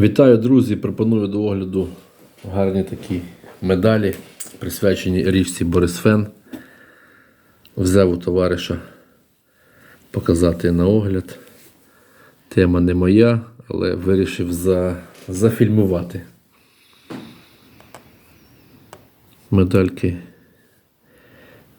Вітаю, друзі! Пропоную до огляду гарні такі медалі, присвячені річці Борисфен. Взяв у товариша показати на огляд. Тема не моя, але вирішив за, зафільмувати. Медальки,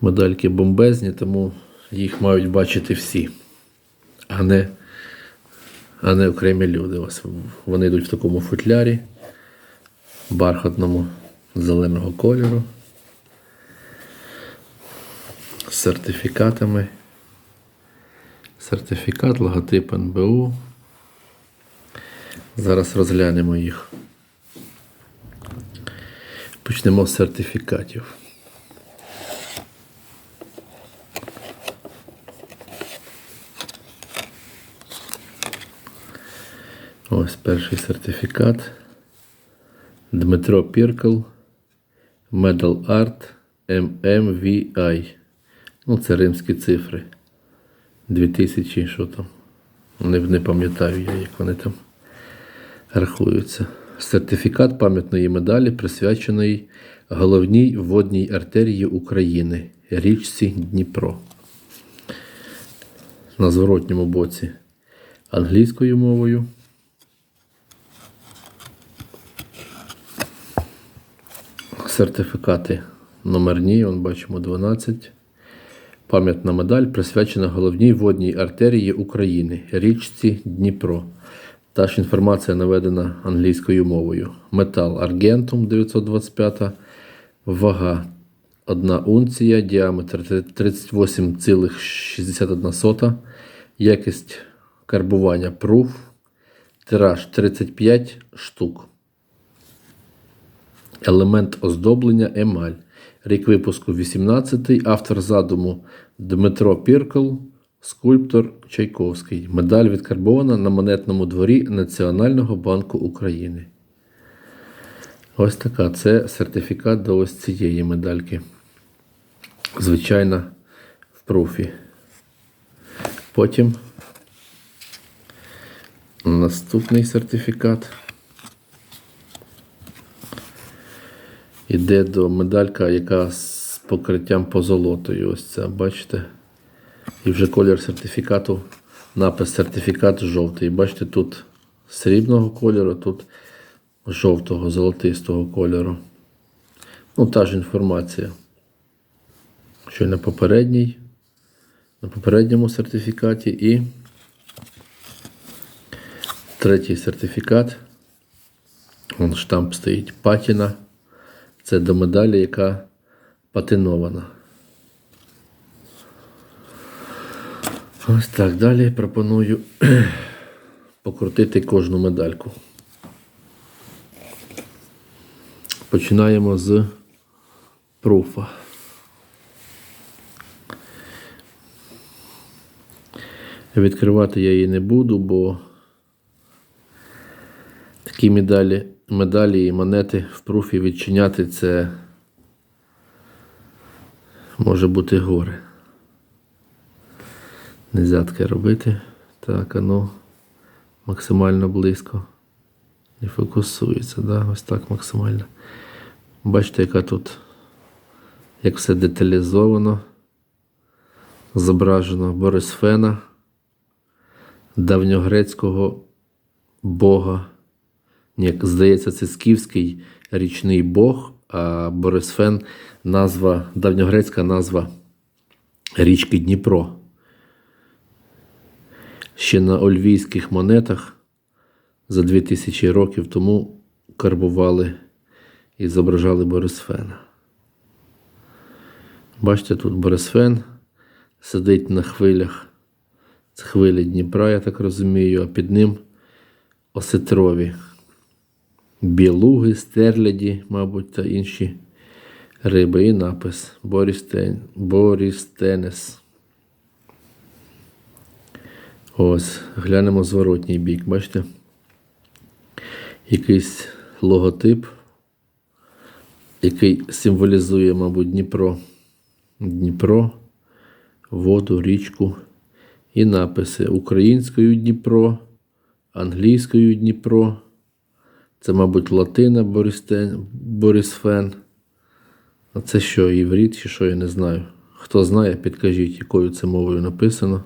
медальки бомбезні, тому їх мають бачити всі, а не а не окремі люди. Ось вони йдуть в такому футлярі, бархатному зеленого кольору, з сертифікатами. Сертифікат, логотип НБУ. Зараз розглянемо їх. Почнемо з сертифікатів. Ось перший сертифікат. Дмитро Піркл. Medal Art MMVI. Ну, це римські цифри. 2000, що там. Не, не пам'ятаю я, як вони там рахуються. Сертифікат пам'ятної медалі, присвячений головній водній артерії України річці Дніпро. На зворотньому боці англійською мовою. Сертифікати номерні, он бачимо 12. Пам'ятна медаль присвячена головній водній артерії України річці Дніпро. Та ж інформація наведена англійською мовою. Метал Аргентум 925, вага 1 унція, діаметр 38,61, якість карбування пруф, тираж 35 штук. Елемент оздоблення емаль. Рік випуску 18-й. Автор задуму Дмитро Піркл, скульптор Чайковський. Медаль відкарбована на монетному дворі Національного банку України. Ось така. Це сертифікат до ось цієї медальки. Звичайно, в пруфі. Потім наступний сертифікат. Іде до медалька, яка з покриттям позолотою. Ось ця, бачите? І вже колір сертифікату, напис сертифікат жовтий. Бачите, тут срібного кольору, тут жовтого, золотистого кольору. Ну, та ж інформація. Що й на попередній, на попередньому сертифікаті і третій сертифікат. Вон штамп стоїть патіна. Це до медалі, яка патинована. Ось так. Далі пропоную покрутити кожну медальку. Починаємо з пруфа. Відкривати я її не буду, бо такі медалі медалі і монети в пруфі відчиняти це може бути горе. Нельзя таке робити. Так, ну максимально близько. Не фокусується, да? ось так максимально. Бачите, яка тут, як все деталізовано, зображено Борисфена, давньогрецького бога. Як здається, це скіфський річний Бог, а Борисфен назва, давньогрецька назва річки Дніпро. Ще на ольвійських монетах за 2000 років тому карбували і зображали Борисфена. Бачите, тут Борисфен сидить на хвилях. Це хвилі Дніпра, я так розумію, а під ним осетрові білуги, стерляді, мабуть, та інші риби. І напис Борістен... Борістенес. Ось, глянемо зворотній бік, бачите? Якийсь логотип, який символізує, мабуть, Дніпро. Дніпро, воду, річку. І написи українською Дніпро, англійською Дніпро Це, мабуть, латина Борістен, Борісфен. А це що, іврит чи що, я не знаю. Хто знає, підкажіть, якою це мовою написано.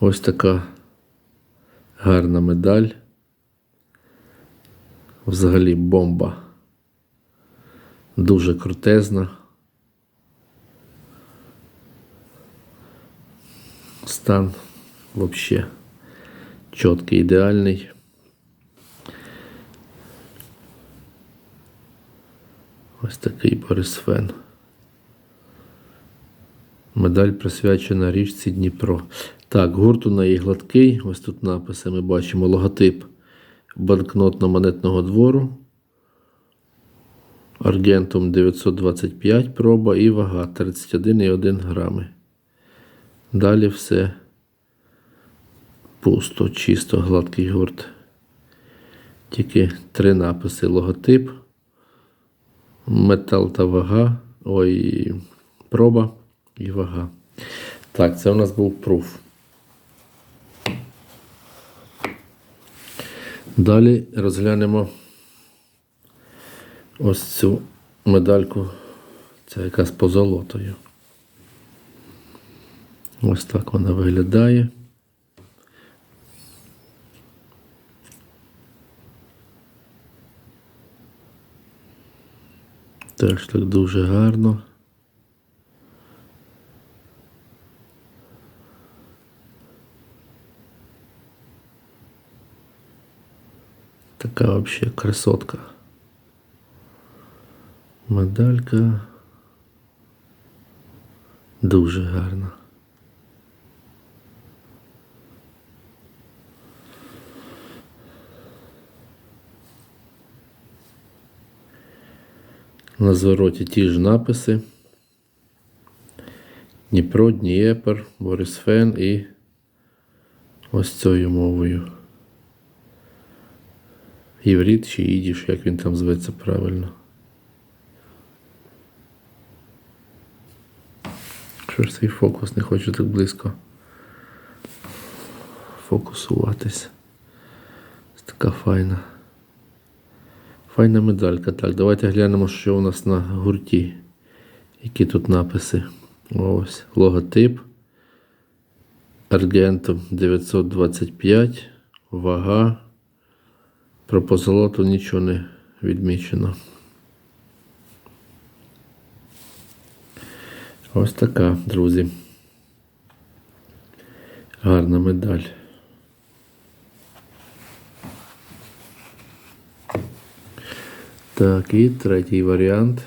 Ось така гарна медаль. Взагалі бомба. Дуже крутезна. Стан взагалі чіткий, ідеальний. Ось такий Борисфен. Медаль присвячена річці Дніпро. Так, гурт у неї гладкий. Ось тут написи ми бачимо логотип банкнотно-монетного двору. Аргентум 925 проба і вага 31,1 грами. Далі все пусто, чисто, гладкий гурт. Тільки три написи: логотип, метал та вага, ой, проба і вага. Так, це у нас був пруф. Далі розглянемо ось цю медальку, це якраз по золотою. Ось так вона виглядає. Теж так дуже гарно. Така вообще красотка. Медалька. Дуже гарна. На звороті ті ж написи. Дніпро, Днієпер, Борисфен і ось цією мовою. Єврит чи їдіш, як він там зветься правильно. Що ж цей фокус не хочу так близько фокусуватись. Ось така файна. Файна медалька. Так, давайте глянемо, що у нас на гурті. Які тут написи. Ось логотип. Аргентум 925. Вага. Про позолоту нічого не відмічено. Ось така, друзі. Гарна медаль. Так, і третій варіант.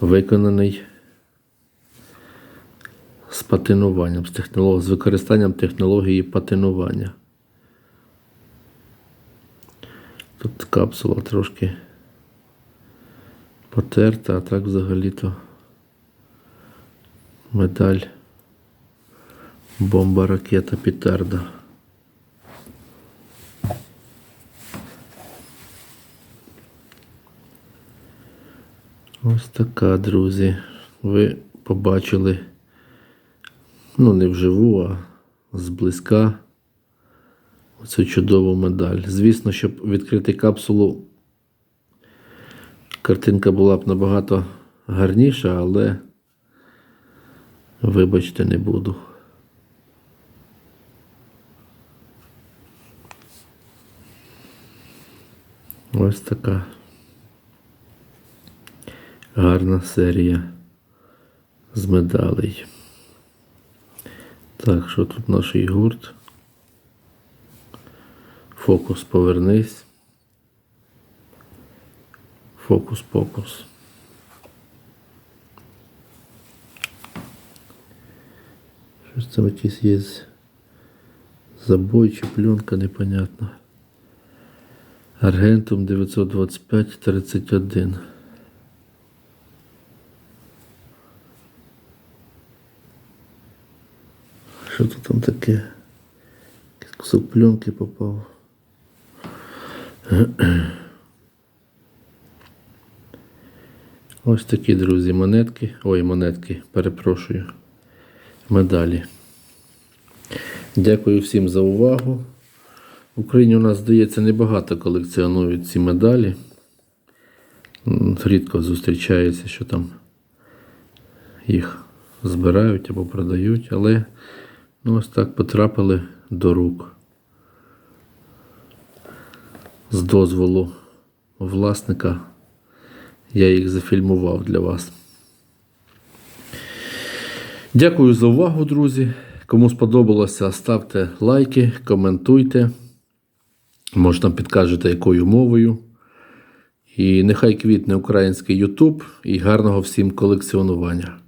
Виконаний з патинуванням, з, технолог... з використанням технології патинування. Тут капсула трошки потерта, а так взагалі-то медаль бомба ракета Петарда. Ось така, друзі. Ви побачили, ну, не вживу, а зблизька оцю чудову медаль. Звісно, щоб відкрити капсулу, картинка була б набагато гарніша, але вибачте, не буду. Ось така гарна серія з медалей. Так, що тут наш гурт? Фокус повернись. Фокус, фокус. Щось це якийсь є забой чи пленка непонятна. Аргентум 925 31. Що тут там таке? Кусок пленки попав. Ось такі, друзі, монетки. Ой, монетки, перепрошую. Медалі. Дякую всім за увагу. В Україні у нас, здається, небагато колекціонують ці медалі. Рідко зустрічається, що там їх збирають або продають, але ну, ось так потрапили до рук. З дозволу власника я їх зафільмував для вас. Дякую за увагу, друзі. Кому сподобалося, ставте лайки, коментуйте. Можна підкажете, якою мовою. І нехай квітне український YouTube і гарного всім колекціонування.